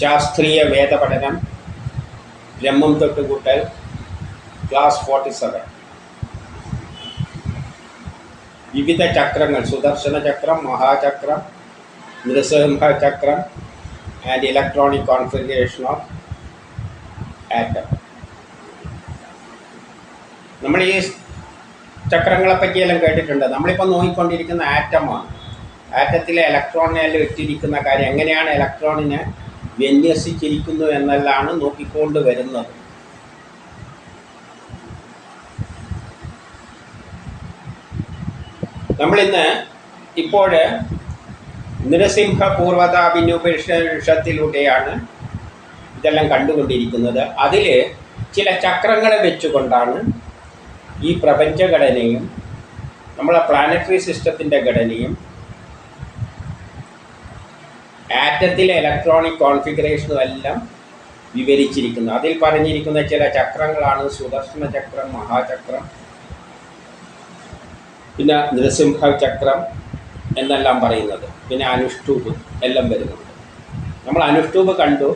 ശാസ്ത്രീയ വേദപഠനം ബ്രഹ്മം തൊട്ടുകൂട്ടൽ class forty seven. വിവിധ ചക്രങ്ങൾ സുദർശന ചക്രം മഹാചക്രം നൃസിംഹ ചക്രം and electronic configuration of atom നമ്മൾ ഈ ചക്രങ്ങളെ പറ്റിയെല്ലാം കേട്ടിട്ടുണ്ട്. നമ്മളിപ്പോൾ നോക്കിക്കൊണ്ടിരിക്കുന്ന ആറ്റമാണ് ആറ്റത്തിലെ ഇലക്ട്രോണിനെല്ലാം ഇട്ടിരിക്കുന്ന കാര്യം എങ്ങനെയാണ് ഇലക്ട്രോണിനെ വിന്യസിച്ചിരിക്കുന്നു എന്നല്ലാണ് നോക്കിക്കൊണ്ട് വരുന്നത്. നമ്മളിന്ന് ഇപ്പോൾ നൃസിംഹ പൂർവതാഭിനുപനിഷത്തിലൂടെയാണ് ഇതെല്ലാം കണ്ടുകൊണ്ടിരിക്കുന്നത്. അതിൽ ചില ചക്രങ്ങളെ വെച്ചുകൊണ്ടാണ് ഈ പ്രപഞ്ചഘടനയും നമ്മളെ പ്ലാനറ്ററി സിസ്റ്റത്തിന്റെ ഘടനയും ആറ്റത്തിലെ ഇലക്ട്രോണിക് കോൺഫിഗറേഷനും എല്ലാം വിവരിച്ചിരിക്കുന്നു. അതിൽ പറഞ്ഞിരിക്കുന്ന ചില ചക്രങ്ങളാണ് സുദർശന ചക്രം മഹാചക്രം പിന്നെ നൃസിംഹ ചക്രം എന്നെല്ലാം പറയുന്നത്. പിന്നെ അനുഷ്ഠൂപ് എല്ലാം വരുന്നുണ്ട്. നമ്മൾ അനുഷ്ഠൂപ് കണ്ടു.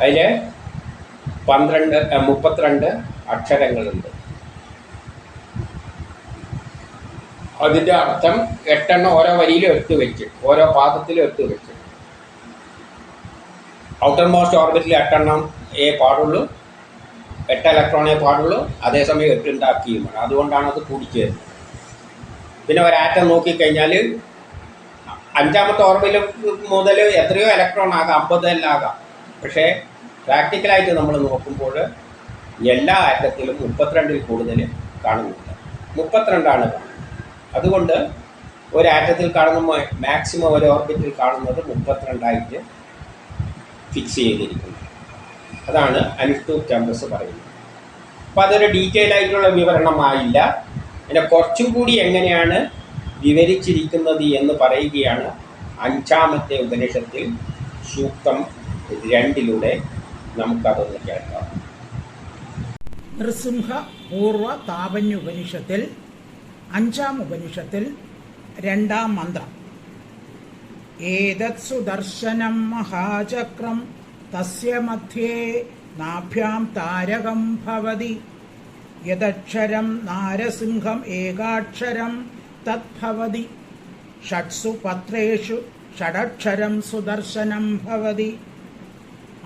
അതിൽ പന്ത്രണ്ട് മുപ്പത്തിരണ്ട് അക്ഷരങ്ങളുണ്ട്. അതിന്റെ അർത്ഥം എട്ടെണ്ണം ഓരോ വരിയിലും എട്ട് വെച്ച് ഓരോ പാദത്തിലും എട്ട് വെച്ച്. ഔട്ടർ മോസ്റ്റ് ഓർബിറ്റിൽ എട്ടെണ്ണം ഏ പാടുള്ളൂ. എട്ട് ഇലക്ട്രോണേ പാടുള്ളൂ. അതേസമയം എട്ട് ഉണ്ടാക്കിയുമാണ് അതുകൊണ്ടാണ് അത് കൂടിച്ചേരുന്നത്. പിന്നെ ഒരാറ്റം നോക്കിക്കഴിഞ്ഞാൽ അഞ്ചാമത്തെ ഓർബിൽ മുതൽ എത്രയോ ഇലക്ട്രോൺ ആകാം അമ്പതെല്ലാം പക്ഷേ പ്രാക്ടിക്കലായിട്ട് നമ്മൾ നോക്കുമ്പോൾ എല്ലാ ആറ്റത്തിലും മുപ്പത്തിരണ്ടിൽ കൂടുതൽ കാണുന്നുണ്ട്. മുപ്പത്തിരണ്ടാണ് അതുകൊണ്ട് ഒരു ആറ്റത്തിൽ കാണുന്ന മാക്സിമം ഒരു ഓർബിറ്റിൽ കാണുന്നത് മുപ്പത്തിരണ്ടായിട്ട് ഫിക്സ് ചെയ്തിരിക്കുന്നത്. അതാണ് അനുഷ്ഠൂപ് ക്യാമ്പസ് പറയുന്നത്. അപ്പോൾ അതൊരു ഡീറ്റെയിൽ ആയിട്ടുള്ള വിവരണമായില്ല. അതിന്റെ കുറച്ചും കൂടി എങ്ങനെയാണ് വിവരിച്ചിരിക്കുന്നത് എന്ന് പറയുകയാണ് അഞ്ചാമത്തെ ഉപനിഷത്തിൽ സൂക്തം രണ്ടിലൂടെ നമുക്കതൊന്ന് കേൾക്കാം. നൃസിംഹ പൂർവ താപന്യുപനിഷത്തിൽ അഞ്ചാം ഉപനിഷത്തിൽ രണ്ടാം മന്ത്രം. ഏതത് ദർശനം മഹാചക്രം തസ്യ മധ്യേ നാഭ്യാം താരകം ഭവതി യദക്ഷരം നാരസിംഹം ഏകാക്ഷരം തദ്ഭവതി ഷട്സു പത്രേഷു ഷഡക്ഷരം സുദർശനം ഭവതി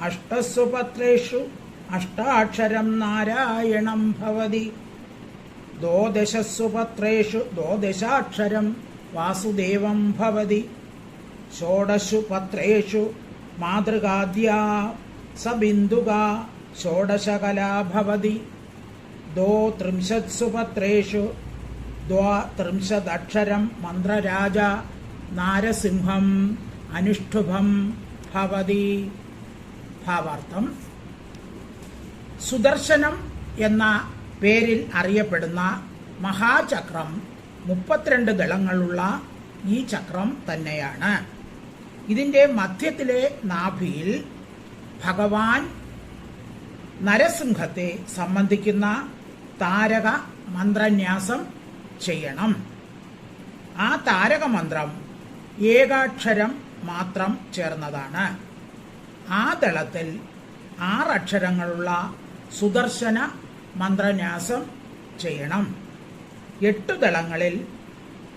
അഷ്ടസു പത്രേഷു അഷ്ടാക്ഷരം നാരായണം ഭവതി ദ്വാദശസു പത്രേഷു ദ്വാദശാക്ഷരം വാസുദേവം ഭവതി ഷോഡശു പത്രേഷു മാതൃകാദ്യാ സബിന്ദുക ഷോഡശകലാ ഭവതി. ദോ ത്രിംശത്സു പത്രേഷു. ദ്വാത്രിംശദക്ഷരം മന്ത്രരാജ നാരസിംഹം അനുഷ്ഠുഭം ഭവതി. ഭാവാർത്ഥം. സുദർശനം എന്ന പേരിൽ അറിയപ്പെടുന്ന മഹാചക്രം മുപ്പത്തിരണ്ട് ദളങ്ങളുള്ള ഈ ചക്രം തന്നെയാണ്. ഇതിന്റെ മധ്യത്തിലെ നാഭിയിൽ ഭഗവാൻ നരസിംഹത്തെ സംബന്ധിക്കുന്ന താരക മന്ത്രന്യാസം ചെയ്യണം. ആ താരക മന്ത്രം ഏകാക്ഷരം മാത്രം ചേർന്നതാണ്. ആ ദളത്തിൽ ആറക്ഷരങ്ങളുള്ള സുദർശന മന്ത്രന്യാസം ചെയ്യണം. എട്ട് ദളങ്ങളിൽ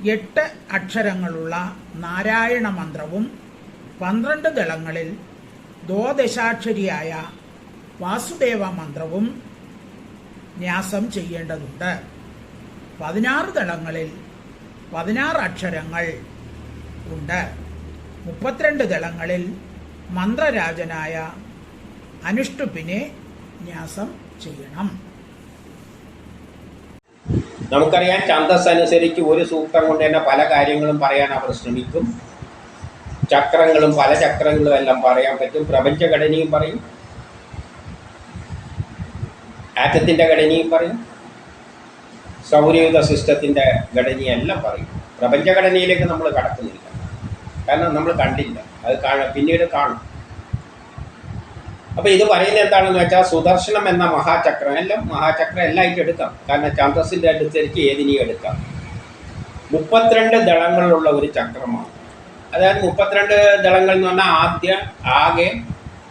എട്ട് അക്ഷരങ്ങളുള്ള നാരായണ മന്ത്രവും പന്ത്രണ്ട് ദളങ്ങളിൽ ദ്വാദശാക്ഷരിയായ വാസുദേവ മന്ത്രവും ന്യാസം ചെയ്യേണ്ടതുണ്ട്. പതിനാറ് ദളങ്ങളിൽ പതിനാറ് അക്ഷരങ്ങൾ ഉണ്ട്. മുപ്പത്തിരണ്ട് ദളങ്ങളിൽ മന്ത്രരാജനായ അനുഷ്ടുപ്പിനെ ന്യാസം ചെയ്യണം. നമുക്കറിയാം ഛന്ദസ് അനുസരിച്ച് ഒരു സൂക്തം കൊണ്ട് തന്നെ പല കാര്യങ്ങളും പറയാൻ അവർ ശ്രമിക്കും. ചക്രങ്ങളും പല ചക്രങ്ങളും എല്ലാം പറയാൻ പറ്റും. പ്രപഞ്ചഘടനയും പറയും. ആറ്റത്തിന്റെ ഘടനയും പറയും. സൗരയുധ സിസ്റ്റത്തിന്റെ ഘടനയെല്ലാം പറയും. പ്രപഞ്ചഘടനയിലേക്ക് നമ്മൾ കടക്കുന്നില്ല. കാരണം നമ്മൾ കണ്ടില്ല. അത് കാണ പിന്നീട് കാണും. അപ്പോൾ ഇത് പറയുന്നത് എന്താണെന്ന് വെച്ചാൽ സുദർശനം എന്ന മഹാചക്രം എല്ലാം മഹാചക്രം എല്ലായിട്ട് എടുക്കാം. കാരണം ഛന്ദസ്സിന്റെ അനുസരിച്ച് ഏതിനെയും എടുക്കാം. മുപ്പത്തിരണ്ട് ദളങ്ങളുള്ള ഒരു ചക്രമാണ്. അതായത് മുപ്പത്തിരണ്ട് ദളങ്ങൾ എന്ന് പറഞ്ഞാൽ ആദ്യ ആകെ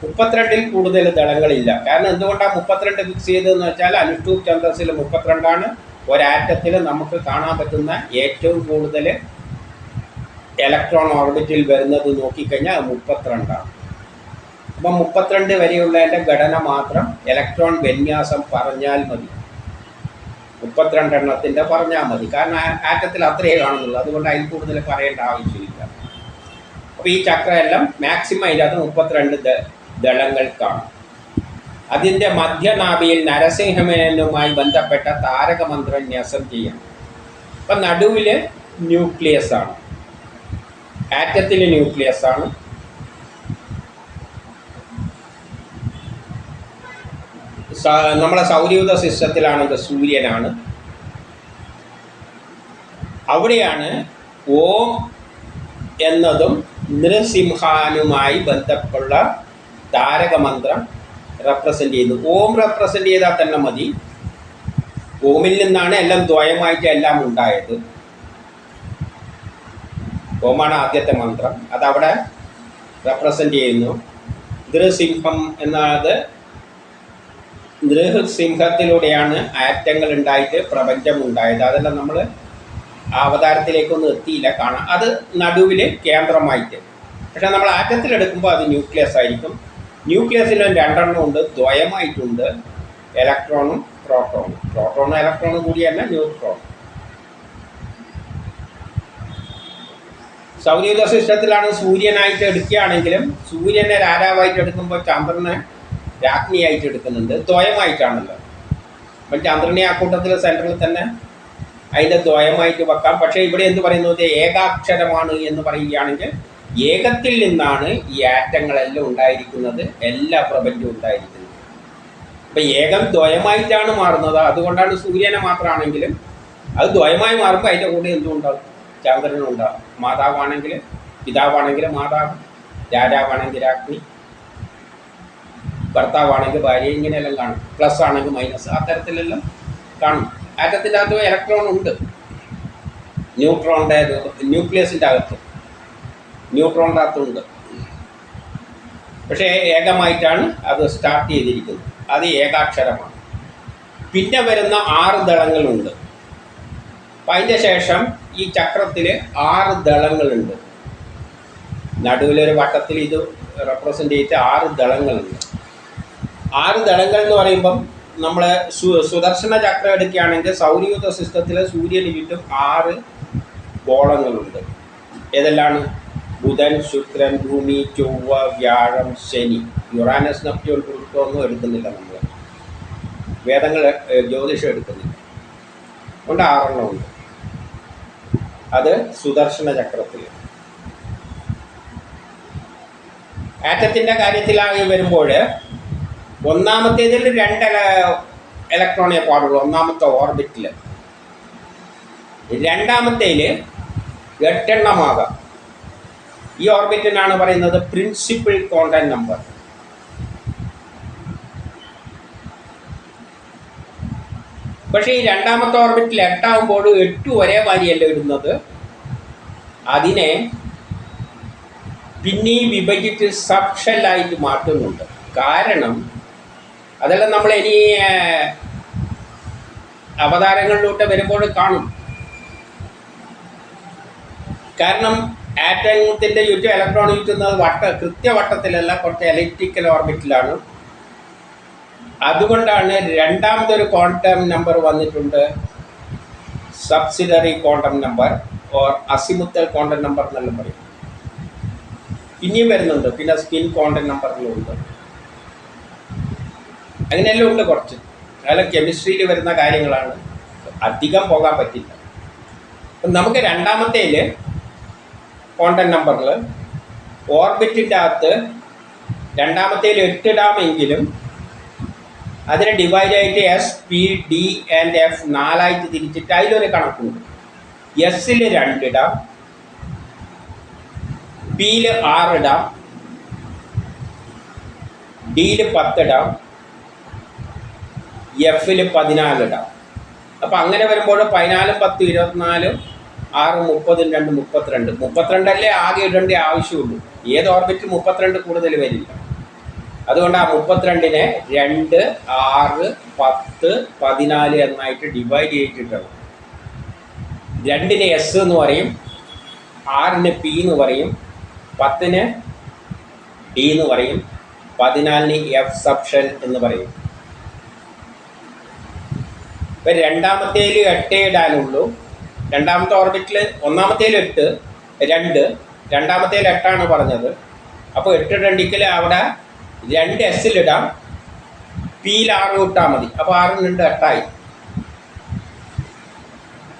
മുപ്പത്തിരണ്ടിൽ കൂടുതൽ ദളങ്ങളില്ല. കാരണം എന്തുകൊണ്ടാണ് മുപ്പത്തിരണ്ട് ഫിക്സ് ചെയ്തതെന്ന് വെച്ചാൽ അനുഷ്ഠൂപ് ചന്ദ്രസിൽ മുപ്പത്തിരണ്ടാണ്. ഒരാറ്റത്തിൽ നമുക്ക് കാണാൻ പറ്റുന്ന ഏറ്റവും കൂടുതൽ ഇലക്ട്രോൺ ഓർബിറ്റിൽ വരുന്നത് നോക്കിക്കഴിഞ്ഞാൽ മുപ്പത്തിരണ്ടാണ്. അപ്പം മുപ്പത്തിരണ്ട് വരെയുള്ളതിന്റെ ഘടന മാത്രം ഇലക്ട്രോൺ വിന്യാസം പറഞ്ഞാൽ മതി. മുപ്പത്തിരണ്ട് എണ്ണത്തിന്റെ പറഞ്ഞാൽ മതി. കാരണം ആറ്റത്തിൽ അത്രയേ കാണുന്നുള്ളൂ. അതുകൊണ്ട് അതിൽ കൂടുതൽ പറയേണ്ട ആവശ്യമില്ല. അപ്പോൾ ഈ ചക്രമെല്ലാം മാക്സിമം അതിനകത്ത് മുപ്പത്തിരണ്ട് ദളങ്ങൾക്കാണ് ദളങ്ങൾ കാണും. അതിന്റെ മധ്യനാഭിയിൽ നരസിംഹമേനുമായി ബന്ധപ്പെട്ട താരകമന്ത്രം ന്യാസം ചെയ്യാം അപ്പം നടുവിൽ ന്യൂക്ലിയസ് ആണ്. ആറ്റത്തിൽ ന്യൂക്ലിയസ് ആണ്. നമ്മളെ സൗരയൂഥ സിസ്റ്റത്തിലാണെങ്കിൽ സൂര്യനാണ്. അവിടെയാണ് ഓം എന്നതും നൃസിംഹാനുമായി ബന്ധപ്പെട്ട താരകമന്ത്രം റെപ്രസെന്റ് ചെയ്യുന്നു. ഓം റെപ്രസെന്റ് ചെയ്താൽ തന്നെ മതി. ഓമിൽ നിന്നാണ് എല്ലാം ദ്വയമായിട്ട് എല്ലാം ഉണ്ടായത്. ഓമാണ് ആദ്യത്തെ മന്ത്രം. അതവിടെ റെപ്രസെന്റ് ചെയ്യുന്നു. നൃസിംഹം എന്നത് നൃസിംഹത്തിലൂടെയാണ് ആറ്റങ്ങൾ ഉണ്ടായിട്ട് പ്രപഞ്ചം ഉണ്ടായത് അതെല്ലാം നമ്മൾ അവതാരത്തിലേക്കൊന്നും എത്തിയില്ല. കാണാം അത് നടുവിൽ കേന്ദ്രമായിട്ട്. പക്ഷേ നമ്മൾ ആറ്റത്തിലെടുക്കുമ്പോൾ അത് ന്യൂക്ലിയസ് ആയിരിക്കും. ന്യൂക്ലിയസിലും രണ്ടെണ്ണം ഉണ്ട്. ദ്വയമായിട്ടുണ്ട്. ഇലക്ട്രോണും പ്രോട്ടോണും. പ്രോട്ടോണും ഇലക്ട്രോണും കൂടി തന്നെ ന്യൂട്രോൺ സൗരയൂഥ സിസ്റ്റത്തിലാണ് സൂര്യനായിട്ട് എടുക്കുകയാണെങ്കിലും സൂര്യനെ രാരാവായിട്ട് എടുക്കുമ്പോൾ ചന്ദ്രനെ രാജ്ഞിയായിട്ട് എടുക്കുന്നുണ്ട്. ദ്വയമായിട്ടാണല്ലോ. അപ്പം ചന്ദ്രനെ ആ കൂട്ടത്തിൽ സെന്ററിൽ തന്നെ അതിന്റെ ദ്വയമായിട്ട് വെക്കാം. പക്ഷേ ഇവിടെ എന്ത് പറയുന്നത് ഏകാക്ഷരമാണ് എന്ന് പറയുകയാണെങ്കിൽ ഏകത്തിൽ നിന്നാണ് ഈ ആറ്റങ്ങളെല്ലാം ഉണ്ടായിരിക്കുന്നത്. എല്ലാ പ്രപഞ്ചവും ഉണ്ടായിരിക്കുന്നത്. അപ്പം ഏകം ദ്വയമായിട്ടാണ് മാറുന്നത്. അതുകൊണ്ടാണ് സൂര്യനെ മാത്രമാണെങ്കിലും അത് ദ്വയമായി മാറുമ്പോൾ അതിന്റെ കൂടെ എന്തും ഉണ്ടാവും? ചന്ദ്രനും ഉണ്ടാവും. മാതാവാണെങ്കിൽ പിതാവാണെങ്കിൽ മാതാവ് രാജാവാണെങ്കിൽ രാജ്ഞി ഭർത്താവാണെങ്കിൽ ഭാര്യ ഇങ്ങനെയെല്ലാം കാണും. പ്ലസ് ആണെങ്കിൽ മൈനസ്. അത്തരത്തിലെല്ലാം കാണും. ആറ്റത്തിന്റെ അകത്ത് ഇലക്ട്രോൺ ഉണ്ട്. ന്യൂട്രോണിന്റെ ന്യൂക്ലിയസിന്റെ അകത്ത്. ന്യൂട്രോണിന്റെ അകത്തുണ്ട്. പക്ഷേ ഏകമായിട്ടാണ് അത് സ്റ്റാർട്ട് ചെയ്തിരിക്കുന്നത്. അത് ഏകാക്ഷരമാണ്. പിന്നെ വരുന്ന ആറ് ദളങ്ങളുണ്ട്. അപ്പം അതിന്റെ ശേഷം ഈ ചക്രത്തിൽ ആറ് ദളങ്ങളുണ്ട്. നടുവിലൊരു വട്ടത്തിൽ ഇത് റെപ്രസെന്റ് ചെയ്തിട്ട് ആറ് ദളങ്ങളുണ്ട്. ആറ് ദളങ്ങൾ എന്ന് പറയുമ്പം നമ്മൾ സുദർശന ചക്രം എടുക്കുകയാണെങ്കിൽ സൗരയൂഥ സിസ്റ്റത്തിൽ സൂര്യന് ചുറ്റും ആറ് ഗോളങ്ങളുണ്ട്. ഏതെല്ലാണ്? ബുധൻ ശുക്രൻ ഭൂമി ചൊവ്വ വ്യാഴം ശനി. യുറാനസ് നെപ്റ്റ്യൂൺ ഒന്നും എടുക്കുന്നില്ല നമ്മൾ വേദങ്ങൾ ജ്യോതിഷം എടുക്കുന്നില്ല. അതുകൊണ്ട് ആറെണ്ണമുണ്ട്. അത് സുദർശന ചക്രത്തിൽ ആറ്റത്തിന്റെ കാര്യത്തിലാകെ വരുമ്പോൾ ഒന്നാമത്തേതിൽ രണ്ട് ഇലക്ട്രോണിയെ ഇലക്ട്രോണേ പാടുള്ളൂ ഒന്നാമത്തെ ഓർബിറ്റിൽ രണ്ടാമത്തേൽ എട്ടെണ്ണമാകാം. ഈ ഓർബിറ്റിനാണ് പറയുന്നത് പ്രിൻസിപ്പിൾ കോണ്ടാക്ട് നമ്പർ പക്ഷേ ഈ രണ്ടാമത്തെ ഓർബിറ്റിൽ എട്ടാകുമ്പോൾ എട്ട് ഒരേ വാരിയല്ല ഇടുന്നത്? അതിനെ പിന്നെയും വിഭജിച്ച് സബ് ഷെല്ലായിട്ട് മാറ്റുന്നുണ്ട്. കാരണം അതെല്ലാം നമ്മൾ ഇനി അവതാരങ്ങളിലോട്ട് അവതാരങ്ങളിലൂടെ വരുമ്പോൾ കാണും. കാരണം ആറ്റത്തിന്റെ ചുറ്റും ഇലക്ട്രോൺ ചുറ്റുന്നത് വട്ട കൃത്യവട്ടത്തിലല്ല കുറച്ച് ഇലക്ട്രിക്കൽ ഓർബിറ്റിലാണ് അതുകൊണ്ടാണ് രണ്ടാമതൊരു ക്വാണ്ടം നമ്പർ വന്നിട്ടുണ്ട്. Subsidiary quantum number or azimuthal quantum number എന്നെല്ലാം പറയും. ഇനിയും വരുന്നുണ്ട്. പിന്നെ സ്പിൻ ക്വാണ്ടം നമ്പറിലുണ്ട് അങ്ങനെയെല്ലാം ഉണ്ട് കുറച്ച്. അതെല്ലാം കെമിസ്ട്രിയിൽ വരുന്ന കാര്യങ്ങളാണ്. അധികം പോകാൻ പറ്റില്ല. അപ്പം നമുക്ക് രണ്ടാമത്തേൽ ക്വാണ്ടം നമ്പറിൽ ഓർബിറ്റിന്റെ അകത്ത് രണ്ടാമത്തേൽ എട്ടിടാമെങ്കിലും അതിനെ ഡിവൈഡ് ആയിട്ട് S P D and F നാലായിട്ട് തിരിച്ചിട്ട് അതിലൊരു കണക്കുണ്ട് എസ്സിൽ രണ്ടിടാം പിയിൽ ആറിടാം ഡിയിൽ പത്തിടാം എഫിൽ പതിനാലിടാം അപ്പം അങ്ങനെ വരുമ്പോൾ പതിനാലും പത്തും ഇരുപത്തിനാലും ആറ് മുപ്പതും രണ്ട് മുപ്പത്തിരണ്ട്. മുപ്പത്തിരണ്ടല്ലേ ആകെ ഇടേണ്ട ആവശ്യമുള്ളൂ. ഏത് ഓർബിറ്റ് മുപ്പത്തിരണ്ട് കൂടുതൽ വരില്ല. അതുകൊണ്ട് ആ മുപ്പത്തിരണ്ടിനെ രണ്ട് ആറ് പത്ത് പതിനാല് എന്നായിട്ട് ഡിവൈഡ് ചെയ്തിട്ടുണ്ട് രണ്ടിന് എസ് എന്ന് പറയും ആറിന് പി എന്ന് പറയും പത്തിന് ഡി എന്ന് പറയും പതിനാലിന് എഫ് സബ്ഷൻ എന്ന് പറയും. ഇപ്പം രണ്ടാമത്തേൽ എട്ടേ ഇടാനുള്ളൂ. രണ്ടാമത്തെ ഓർബിറ്റിൽ ഒന്നാമത്തേൽ എട്ട് രണ്ട്. രണ്ടാമത്തേൽ എട്ടാണ് പറഞ്ഞത്. അപ്പോൾ എട്ട് രണ്ടിക്കൽ അവിടെ രണ്ട് എസിലിടാം പിയിൽ ആറ് ഇട്ടാൽ മതി. അപ്പോൾ ആറ് രണ്ട് എട്ടായി.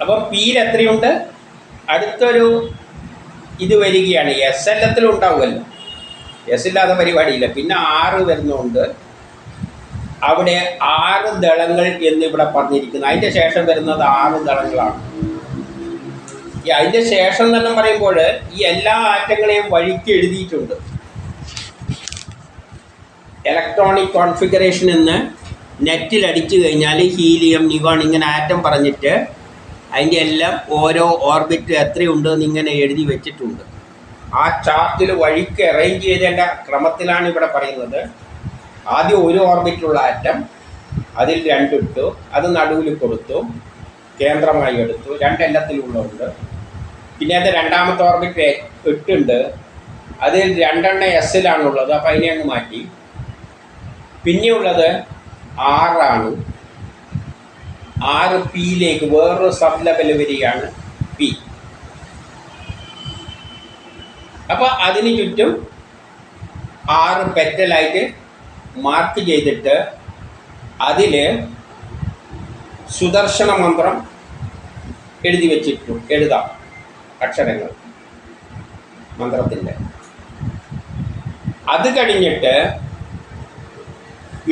അപ്പോൾ പിയിൽ എത്രയുണ്ട്? അടുത്തൊരു ഇത് വരികയാണ്. എസ് എൽ എത്തിലും ഉണ്ടാവുമല്ലോ എസ് ഇല്ലാത്ത പരിപാടിയില്ല. പിന്നെ ആറ് വരുന്നതുകൊണ്ട് അവിടെ ആറ് ദളങ്ങൾ എന്ന് ഇവിടെ പറഞ്ഞിരിക്കുന്നു. അതിന്റെ ശേഷം വരുന്നത് ആറ് ദളങ്ങളാണ്. ഈ അതിന്റെ ശേഷം തന്നെ പറയുമ്പോൾ ഈ എല്ലാ ആറ്റങ്ങളെയും വഴിക്ക് എഴുതിയിട്ടുണ്ട്. ഇലക്ട്രോണിക് കോൺഫിഗറേഷൻ എന്ന് നെറ്റിൽ അടിച്ചു കഴിഞ്ഞാൽ ഹീലിയം നിഗോൺ ഇങ്ങനെ ആറ്റം പറഞ്ഞിട്ട് അതിന്റെ എല്ലാം ഓരോ ഓർബിറ്റ് എത്രയുണ്ട് എന്ന് ഇങ്ങനെ എഴുതി വെച്ചിട്ടുണ്ട്. ആ ചാർട്ടിൽ വഴിക്ക് അറേഞ്ച് ചെയ്തേണ്ട ക്രമത്തിലാണ് ഇവിടെ പറയുന്നത്. ആദ്യം ഒരു ഓർബിറ്റിലുള്ള ആറ്റം അതിൽ രണ്ടിട്ടു അത് നടുവിൽ കൊടുത്തു കേന്ദ്രമായി എടുത്തു രണ്ടെണ്ണത്തിലുള്ളതുണ്ട് പിന്നെ അത് രണ്ടാമത്തെ ഓർബിറ്റ് എട്ടുണ്ട്. അതിൽ രണ്ടെണ്ണം എസ്സിലാണുള്ളത് അപ്പോൾ അതിനെ അങ്ങ് മാറ്റി. പിന്നെയുള്ളത് ആറാണ്. ആറ് പിയിലേക്ക് വേറൊരു സബ് ലെവൽ വരികയാണ് പി. അപ്പോൾ അതിന് ചുറ്റും ആറ് പെറ്റലായിട്ട് മാർക്ക് ചെയ്തിട്ട് അതിൽ സുദർശന മന്ത്രം എഴുതി വെച്ചിട്ടു എഴുതാം അക്ഷരങ്ങൾ മന്ത്രത്തിന്റെ അത് കഴിഞ്ഞിട്ട്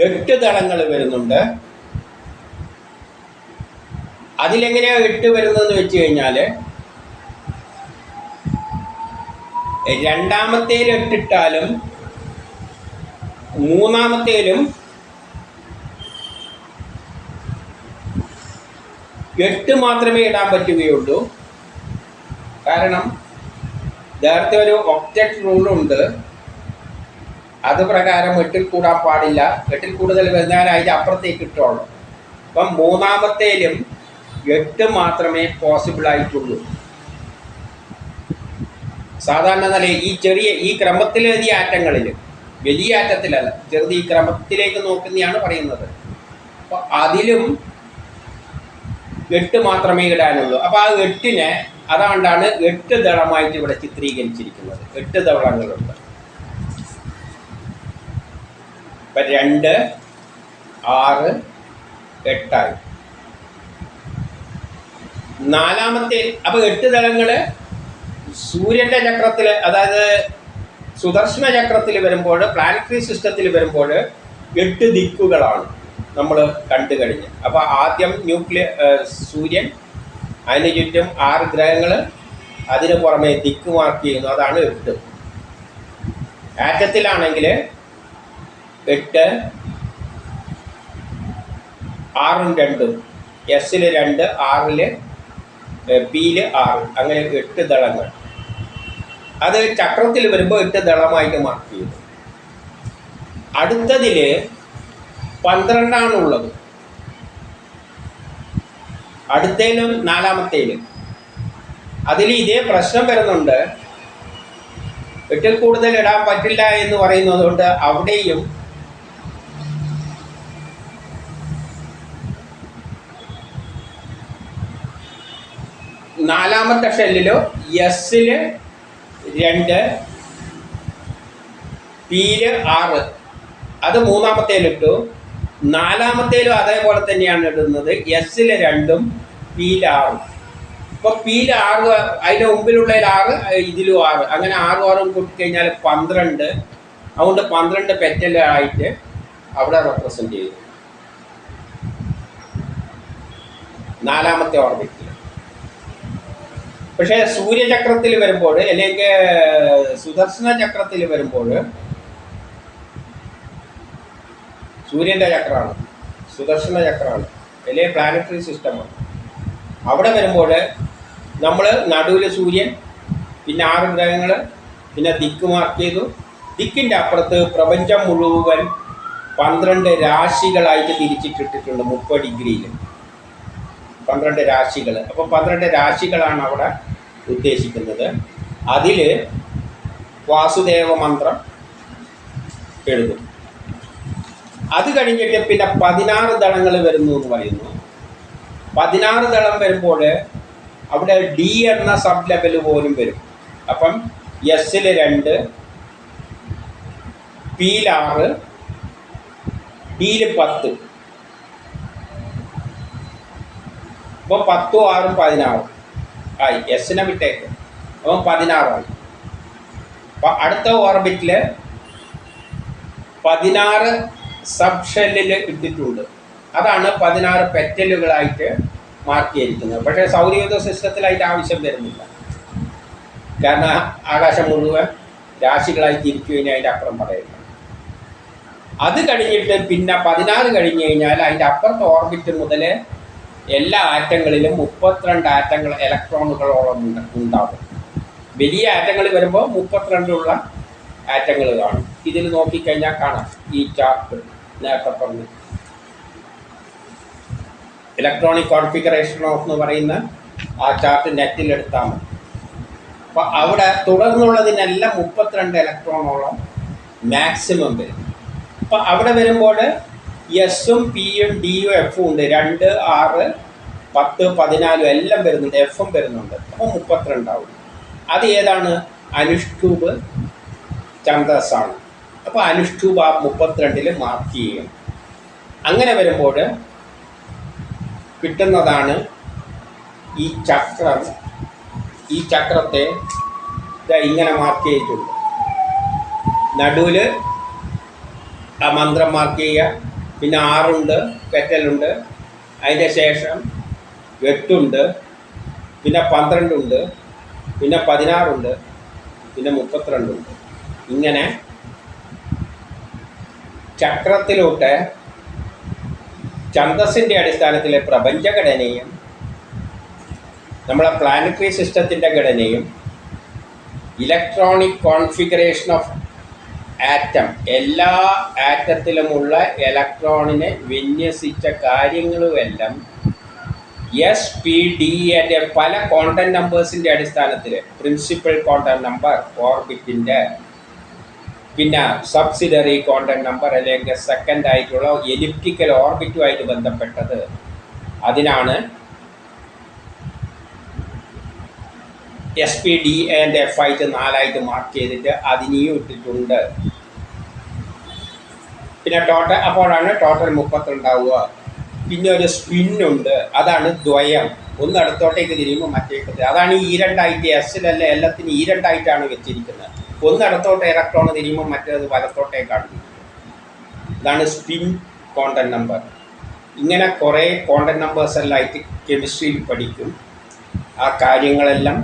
എട്ട് ദളങ്ങൾ വരുന്നുണ്ട്. അതിലെങ്ങനെയാ എട്ട് വരുന്നതെന്ന് വെച്ച് കഴിഞ്ഞാൽ രണ്ടാമത്തേൽ എട്ടിട്ടാലും മൂന്നാമത്തേലും എട്ട് മാത്രമേ ഇടാൻ പറ്റുകയുള്ളൂ. കാരണം നേരത്തെ ഒരു ഒബ്ജക്റ്റ് റൂളുണ്ട് അത് പ്രകാരം എട്ടിൽ കൂടാൻ പാടില്ല. എട്ടിൽ കൂടുതൽ വരുന്നാൽ അതിന്റെ അപ്പുറത്തേക്ക് ഇട്ടോളൂ. അപ്പം മൂന്നാമത്തേലും എട്ട് മാത്രമേ പോസിബിൾ ആയിട്ടുള്ളൂ. സാധാരണ നില ഈ ചെറിയ ഈ ക്രമത്തിലെഴുതിയ ആറ്റങ്ങളിലും വലിയ ആറ്റത്തിലല്ല ചെറുത് ഈ ക്രമത്തിലേക്ക് നോക്കുന്നതാണ് പറയുന്നത്. അപ്പോൾ അതിലും എട്ട് മാത്രമേ ഇടാനുള്ളൂ. അപ്പോൾ ആ എട്ടിനെ അതുകൊണ്ടാണ് എട്ട് ദളമായിട്ട് ഇവിടെ ചിത്രീകരിച്ചിരിക്കുന്നത്. എട്ട് ദളങ്ങളുണ്ട്. ഇപ്പം രണ്ട് ആറ് എട്ടായി. നാലാമത്തെ അപ്പോൾ എട്ട് ദളങ്ങൾ സൂര്യന്റെ ചക്രത്തിൽ അതായത് സുദർശന ചക്രത്തിൽ വരുമ്പോൾ പ്ലാനറ്ററി സിസ്റ്റത്തിൽ വരുമ്പോൾ എട്ട് ദിക്കുകളാണ് നമ്മൾ കണ്ടു കഴിഞ്ഞ്. അപ്പോൾ ആദ്യം ന്യൂക്ലിയർ സൂര്യൻ അതിന് ചുറ്റും ആറ് ഗ്രഹങ്ങൾ അതിന് പുറമെ ദിക്ക് മാർക്ക് ചെയ്യുന്നു. അതാണ് എട്ട്. ആറ്റത്തിലാണെങ്കിൽ എട്ട് ആറും രണ്ടും. എസ്സിൽ രണ്ട് ആറിൽ പിയിൽ ആറ്. അങ്ങനെ എട്ട് ദളങ്ങൾ. അത് ചക്രത്തിൽ വരുമ്പോൾ എട്ട് ദളമായിട്ട് മാർക്ക് ചെയ്തു. അടുത്തതിൽ പന്ത്രണ്ടാണ് ഉള്ളത് അടുത്തതിലും നാലാമത്തേലും. അതിൽ ഇതേ പ്രശ്നം വരുന്നുണ്ട്. എട്ടിൽ കൂടുതൽ ഇടാൻ പറ്റില്ല എന്ന് പറയുന്നത് കൊണ്ട് അവിടെയും നാലാമത്തെ ഷെല്ലിലോ എസ്സിൽ രണ്ട് പിയിൽ ആറ്. അത് മൂന്നാമത്തേലിട്ടു. നാലാമത്തേലും അതേപോലെ തന്നെയാണ് ഇടുന്നത്. എസിൽ രണ്ടും പിയിൽ ആറും. ഇപ്പോൾ പിയിൽ ആറ് അതിന്റെ മുമ്പിലുള്ളതിൽ ആറ് ഇതിലും ആറ്. അങ്ങനെ ആറും ആറും കൂട്ടിക്കഴിഞ്ഞാൽ പന്ത്രണ്ട്. അതുകൊണ്ട് പന്ത്രണ്ട് പെറ്റലായിട്ട് അവിടെ റെപ്രസെന്റ് ചെയ്തു. നാലാമത്തെ ഓർബിറ്റിൽ പക്ഷേ സൂര്യചക്രത്തിൽ വരുമ്പോൾ അല്ലെങ്കിൽ സുദർശന ചക്രത്തിൽ വരുമ്പോൾ സൂര്യന്റെ ചക്രമാണ് സുദർശന ചക്രമാണ് അല്ലെങ്കിൽ പ്ലാനറ്ററി സിസ്റ്റമാണ് അവിടെ വരുമ്പോൾ നമ്മൾ നടുവിൽ സൂര്യൻ പിന്നെ ആറ് ഗ്രഹങ്ങൾ പിന്നെ ദിക്ക് മാർക്ക് ചെയ്തു. ദിക്കിന്റെ അപ്പുറത്ത് പ്രപഞ്ചം മുഴുവൻ പന്ത്രണ്ട് രാശികളായിട്ട് തിരിച്ചിട്ടിട്ടുണ്ട് മുപ്പത് ഡിഗ്രിയിൽ പന്ത്രണ്ട് രാശികൾ അപ്പോൾ പന്ത്രണ്ട് രാശികളാണ് അവിടെ ഉദ്ദേശിക്കുന്നത്. അതിൽ വാസുദേവ മന്ത്രം എഴുതും. അത് കഴിഞ്ഞിട്ട് പിന്നെ പതിനാറ് ദളങ്ങൾ വരുന്നു എന്ന് പറയുന്നു. പതിനാറ് ദളം വരുമ്പോൾ അവിടെ ഡി എന്ന സബ് ലെവൽ പോലും വരും. അപ്പം എസ്സിൽ രണ്ട് പിയിൽ ആറ് ഡിയിൽ പത്ത്. അപ്പോൾ പത്തും ആറും പതിനാറും ആയി. എസ്സിനെ വിട്ടേക്ക്. അപ്പം പതിനാറായി. അപ്പം അടുത്ത ഓർബിറ്റിൽ പതിനാറ് സബ് ഷെല്ലിൽ ഇട്ടിട്ടുണ്ട്. അതാണ് പതിനാറ് പെറ്റലുകളായിട്ട് മാർക്ക് ചെയ്തിരിക്കുന്നത്. പക്ഷേ സൗരയൂഥ സിസ്റ്റത്തിൽ അതിന്റെ ആവശ്യം വരുന്നില്ല. കാരണം ആകാശം മുഴുവൻ രാശികളായി തിരിക്കുകയും അതിന്റെ അപ്പുറം പറയുന്നു അത് കഴിഞ്ഞിട്ട് പിന്നെ പതിനാറ് കഴിഞ്ഞ് കഴിഞ്ഞാൽ അതിന്റെ അപ്പുറത്തെ ഓർബിറ്റ് മുതൽ എല്ലാ ആറ്റങ്ങളിലും മുപ്പത്തിരണ്ട് ആറ്റങ്ങൾ ഇലക്ട്രോണുകളോളം ഉണ്ട്- ഉണ്ടാകും വലിയ ആറ്റങ്ങൾ വരുമ്പോൾ മുപ്പത്തിരണ്ടുള്ള ആറ്റങ്ങൾ കാണും. ഇതിൽ നോക്കിക്കഴിഞ്ഞാൽ കാണാം. ഈ ചാർട്ട് നേരത്തെ പറഞ്ഞു. ഇലക്ട്രോണിക് കോൺഫിഗറേഷൻ ഓഫ് എന്ന് പറയുന്ന ആ ചാർട്ട് നെറ്റിൽ എടുത്താൽ മതി. അപ്പോൾ അവിടെ തുടർന്നുള്ളതിനെല്ലാം മുപ്പത്തിരണ്ട് ഇലക്ട്രോണോളം മാക്സിമം വരും. അപ്പോൾ അവിടെ വരുമ്പോൾ എസും പിയും ഡിയും എഫും ഉണ്ട്. രണ്ട് ആറ് പത്ത് പതിനാലും എല്ലാം വരുന്നുണ്ട്. എഫും വരുന്നുണ്ട്. അപ്പോൾ മുപ്പത്തിരണ്ടാവും. അത് ഏതാണ്? അനുഷ്ടൂബ് ചന്ദസാണ് അപ്പോൾ അനുഷ്ടൂബ് ആ മുപ്പത്തിരണ്ടിൽ മാർക്ക് ചെയ്യും. അങ്ങനെ വരുമ്പോൾ കിട്ടുന്നതാണ് ഈ ചക്രം. ഈ ചക്രത്തെ ഇങ്ങനെ മാർക്ക് ചെയ്തിട്ടുണ്ട്. നടുവിൽ ആ മന്ത്രം മാർക്ക് ചെയ്യുക. പിന്നെ ആറുണ്ട് പെറ്റലുണ്ട്. അതിന്റെ ശേഷം എട്ടുണ്ട്. പിന്നെ പന്ത്രണ്ടുണ്ട്. പിന്നെ പതിനാറുണ്ട്. പിന്നെ മുപ്പത്തിരണ്ടുണ്ട്. ഇങ്ങനെ ചക്രത്തിലോട്ട് ഛന്തസ്സിന്റെ അടിസ്ഥാനത്തിലെ പ്രപഞ്ചഘടനയും നമ്മളെ പ്ലാനറ്ററി സിസ്റ്റത്തിന്റെ ഘടനയും ഇലക്ട്രോണിക് കോൺഫിഗറേഷൻ ഓഫ് ആറ്റം. എല്ലാ ആറ്റത്തിലുമുള്ള ഇലക്ട്രോണിനെ വിന്യസിച്ച കാര്യങ്ങളുമെല്ലാം എസ് പി ഡി എന്റെ പല കോണ്ടന്റ് നമ്പേഴ്സിന്റെ അടിസ്ഥാനത്തിൽ പ്രിൻസിപ്പൽ കോണ്ടന്റ് നമ്പർ ഓർബിറ്റിന്റെ പിന്നെ സബ്സിഡറി കോണ്ടന്റ് നമ്പർ അല്ലെങ്കിൽ സെക്കൻഡ് ആയിട്ടുള്ള എലിപ്റ്റിക്കൽ ഓർബിറ്റുമായിട്ട് ബന്ധപ്പെട്ടത്. അതിനാണ് എസ് പി ഡി എന്റെ ആയിട്ട് നാലായിട്ട് മാർക്ക് ചെയ്തിട്ട് അതിനെയും ഇട്ടിട്ടുണ്ട്. പിന്നെ ടോട്ടൽ അപ്പോഴാണ് ടോട്ടൽ മുപ്പത്തുണ്ടാവുക പിന്നെ ഒരു സ്പിന്നുണ്ട് അതാണ് ദ്വയം. ഒന്ന് അടുത്തോട്ടേക്ക് തിരിയുമ്പോൾ മറ്റേക്ക്. അതാണ് ഈ രണ്ടായിട്ട് എസ്സിലല്ല എല്ലാത്തിനും ഈ രണ്ടായിട്ടാണ് വെച്ചിരിക്കുന്നത്. ഒന്ന് അടുത്തോട്ട് ഇലക്ട്രോൺ തിരിയുമ്പോൾ മറ്റേത് വലത്തോട്ടേക്കാണ്. ഇതാണ് സ്പിൻ കോണ്ടന്റ് നമ്പർ ഇങ്ങനെ കുറേ കോണ്ടന്റ് നമ്പേഴ്സ് എല്ലാം ആയിട്ട് കെമിസ്ട്രിയിൽ പഠിക്കും. ആ കാര്യങ്ങളെല്ലാം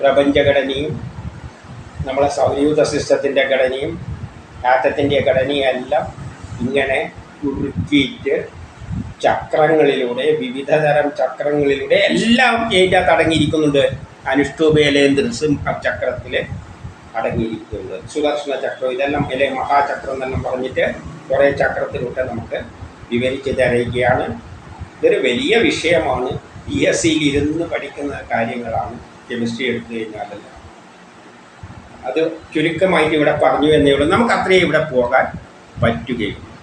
പ്രപഞ്ചഘടനയും നമ്മളെ സൗരയൂഥ സിസ്റ്റത്തിന്റെ ഘടനയും ആറ്റത്തിന്റെ ഘടനയും എല്ലാം ഇങ്ങനെ ഉരുക്കിയിട്ട് ചക്രങ്ങളിലൂടെ വിവിധ തരം ചക്രങ്ങളിലൂടെ എല്ലാം ഇതിന്റെ അടങ്ങിയിരിക്കുന്നുണ്ട്. അനുഷ്ഠൂപേലേന്ദ്ര സിംഹ ചക്രത്തിൽ അടങ്ങിയിരിക്കുന്നത് സുദർശന ചക്രം ഇതെല്ലാം അല്ലെ മഹാചക്രം എന്നെല്ലാം പറഞ്ഞിട്ട് കുറേ ചക്രത്തിലൂടെ നമുക്ക് വിവരിച്ച് തരയുകയാണ് ഇതൊരു വലിയ വിഷയമാണ്. പി എസ് സിയിൽ ഇരുന്ന് പഠിക്കുന്ന കാര്യങ്ങളാണ് കെമിസ്ട്രി എടുത്തു കഴിഞ്ഞാലല്ല അത് ചുരുക്കമായിട്ട് ഇവിടെ പറഞ്ഞു എന്നേ ഉള്ളൂ. നമുക്ക് അത്രയും ഇവിടെ പോകാൻ പറ്റുകയുള്ളൂ.